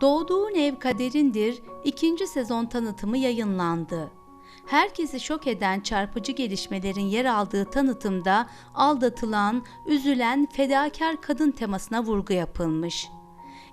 Doğduğun ev kaderindir ikinci sezon tanıtımı yayınlandı. Herkesi şok eden çarpıcı gelişmelerin yer aldığı tanıtımda aldatılan, üzülen, fedakar kadın temasına vurgu yapılmış.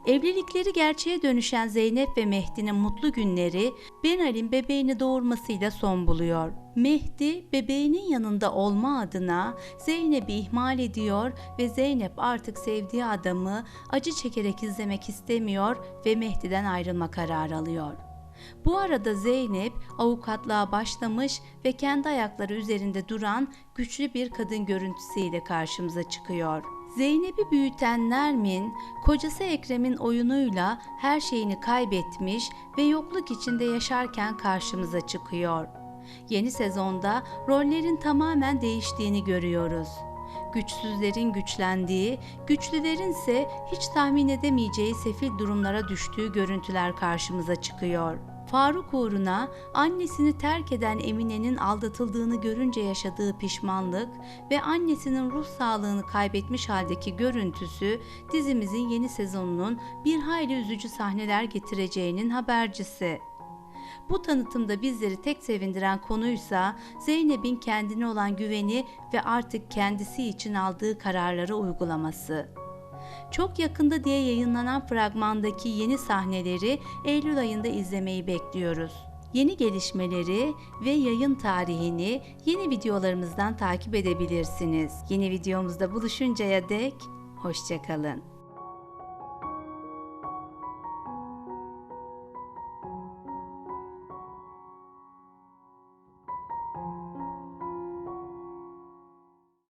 Evlilikleri gerçeğe dönüşen Zeynep ve Mehdi'nin mutlu günleri Benal'in bebeğini doğurmasıyla son buluyor. Mehdi bebeğinin yanında olma adına Zeynep'i ihmal ediyor ve Zeynep artık sevdiği adamı acı çekerek izlemek istemiyor ve Mehdi'den ayrılma kararı alıyor. Bu arada Zeynep avukatlığa başlamış ve kendi ayakları üzerinde duran güçlü bir kadın görüntüsüyle karşımıza çıkıyor. Zeynep'i büyüten Nermin, kocası Ekrem'in oyunuyla her şeyini kaybetmiş ve yokluk içinde yaşarken karşımıza çıkıyor. Yeni sezonda rollerin tamamen değiştiğini görüyoruz. Güçsüzlerin güçlendiği, güçlülerin ise hiç tahmin edemeyeceği sefil durumlara düştüğü görüntüler karşımıza çıkıyor. Faruk uğruna annesini terk eden Emine'nin aldatıldığını görünce yaşadığı pişmanlık ve annesinin ruh sağlığını kaybetmiş haldeki görüntüsü dizimizin yeni sezonunun bir hayli üzücü sahneler getireceğinin habercisi. Bu tanıtımda bizleri tek sevindiren konuysa Zeynep'in kendine olan güveni ve artık kendisi için aldığı kararları uygulaması. Çok yakında diye yayınlanan fragmandaki yeni sahneleri Eylül ayında izlemeyi bekliyoruz. Yeni gelişmeleri ve yayın tarihini yeni videolarımızdan takip edebilirsiniz. Yeni videomuzda buluşuncaya dek hoşçakalın.